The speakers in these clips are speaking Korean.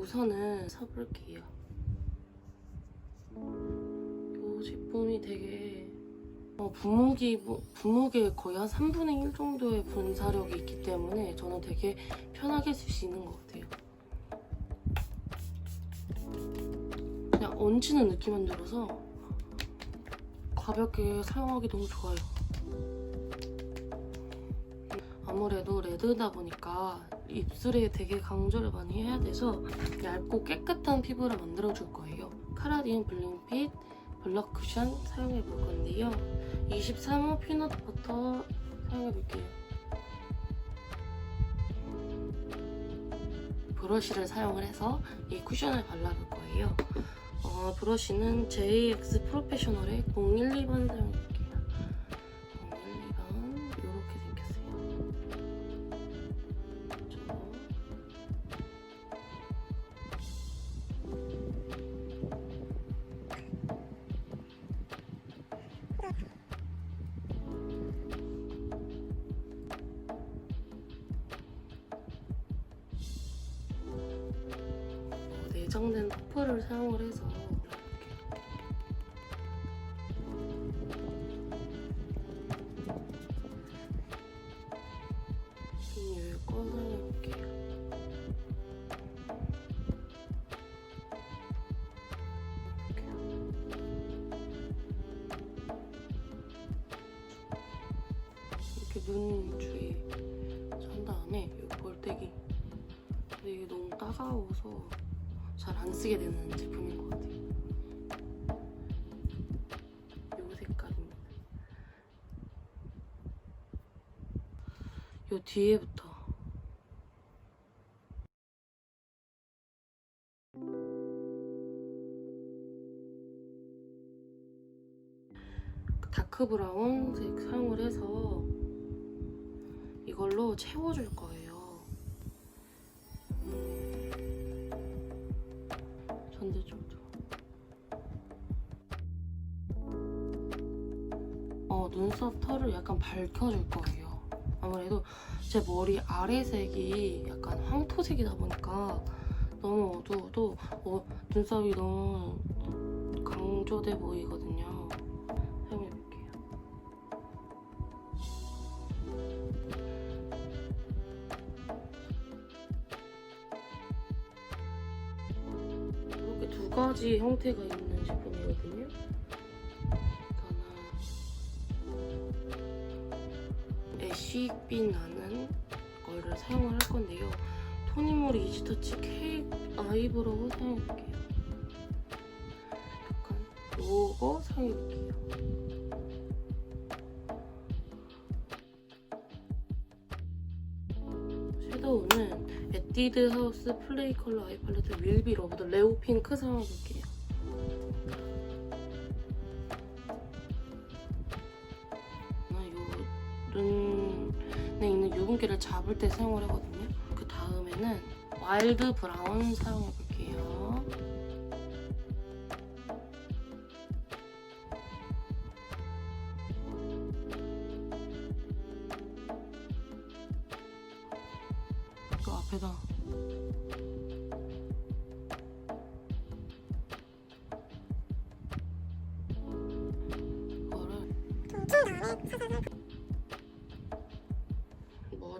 우선은 사볼게요. 이 제품이 되게 어, 분무기, 분무기에 거의 한 3분의 1 정도의 분사력이 있기 때문에 저는 되게 편하게 쓸 수 있는 것 같아요. 그냥 얹히는 느낌만 들어서 가볍게 사용하기 너무 좋아요. 아무래도 레드다 보니까 입술에 되게 강조를 많이 해야 돼서 얇고 깨끗한 피부를 만들어줄 거예요. 카라딘 블링핏 블럭 쿠션 사용해 볼 건데요. 23호 피넛 버터 사용해 볼게요. 브러쉬를 사용을 해서 이 쿠션을 발라볼 거예요. 어, 브러쉬는 JX 프로페셔널의 012번 사용해 볼게요. 퍼프를 사용을 해서. 이렇게. 이렇게. 눈 주위 한 다음에 이 볼때기. 근데 이게 너무 따가워서 잘 안 쓰게 되는 제품인 것 같아요. 이 색깔입니다. 이 뒤에부터 다크 브라운 색 사용을 해서 이걸로 채워줄 거예요. 눈썹 털을 약간 밝혀줄 거예요. 아무래도 제 머리 아래색이 약간 황토색이다 보니까 너무 어두워도 어, 눈썹이 너무 강조돼 보이거든요. 사용해볼게요. 이렇게 두 가지 형태가 있는 빛 나는 거를 사용을 할 건데요. 토니모리 이지터치 케이크 아이브로우 사용해볼게요. 약간 요거 사용해볼게요. 섀도우는 에뛰드 하우스 플레이 컬러 아이 팔레트 윌비 러브더 레오 핑크 사용해볼게요. 요 눈에 있는 유분기를 잡을 때 사용을 하거든요. 그 다음에는 와일드 브라운 사용해 볼게요. 그 앞에다 이거를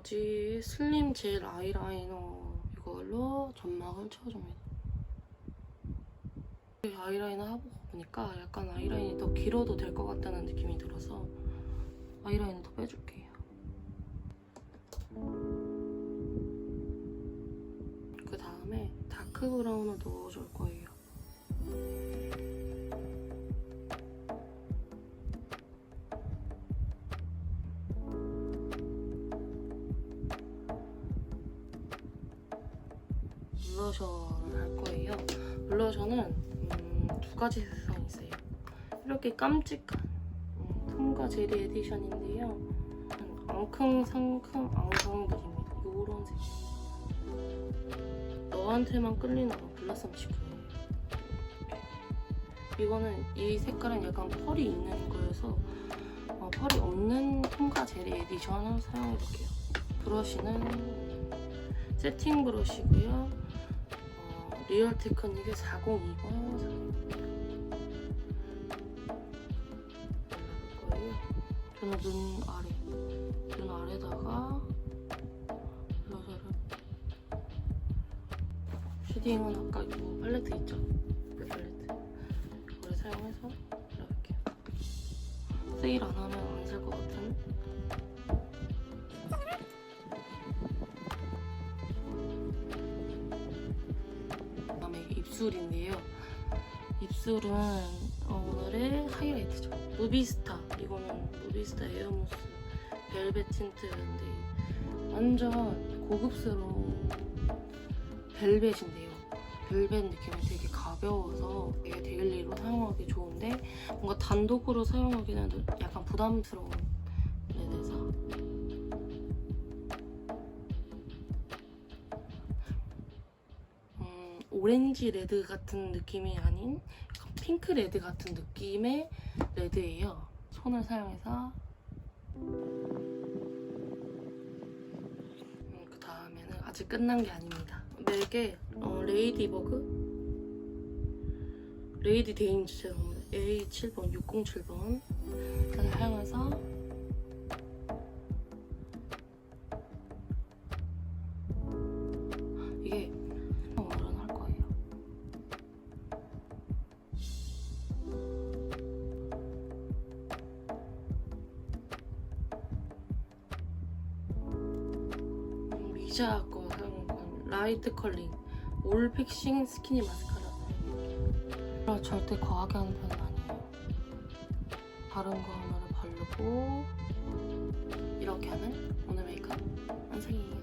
머지 슬림 젤 아이라이너 이걸로 점막을 채워줍니다. 아이라이너 하고 보니까 약간 아이라인이 더 길어도 될 것 같다는 느낌이 들어서 아이라인을 더 빼줄게요. 그 다음에 다크 브라운을 넣어줄 거예요. 블러셔를 할 거예요. 블러셔는 음, 두 가지 색상이 있어요. 이렇게 깜찍한 음, 톰과 제리 에디션인데요. 앙큼 상큼 앙상들입니다. 요런 색. 너한테만 끌리는 블라썸 치크예요. 이거는 이 색깔은 약간 펄이 있는 거여서 어, 펄이 없는 톰과 제리 에디션을 사용해볼게요. 브러쉬는 세팅 브러쉬고요. 어, 리얼 테크닉의 402번 거예요. 저는 눈 아래, 눈 아래다가 블러셔를 쉐딩은 아까 이 팔레트 있죠? 그 팔레트 이거를 사용해서 이렇게 세일 안 하면 안 살 것 같은 입술인데요. 입술은 어, 오늘의 하이라이트죠. 무비스타 이거는 무비스타 에어모스 벨벳 틴트인데 완전 고급스러운 벨벳인데요. 벨벳 느낌이 되게 가벼워서 데일리로 사용하기 좋은데 뭔가 단독으로 사용하기는 약간 부담스러운 오렌지 레드 같은 느낌이 아닌 핑크 레드 같은 느낌의 레드예요. 손을 사용해서. 음, 그 다음에는 아직 끝난 게 아닙니다. 맥의 어, 레이디버그? 레이디 데인즈 제품 A7번 607번 음, 미자 거 사용한 건 라이트 컬링 올 픽싱 스키니 마스카라. 아, 절대 과하게 하는 편은 아니에요. 다른 거 하나를 바르고 이렇게 하는 오늘 메이크업 완성이에요.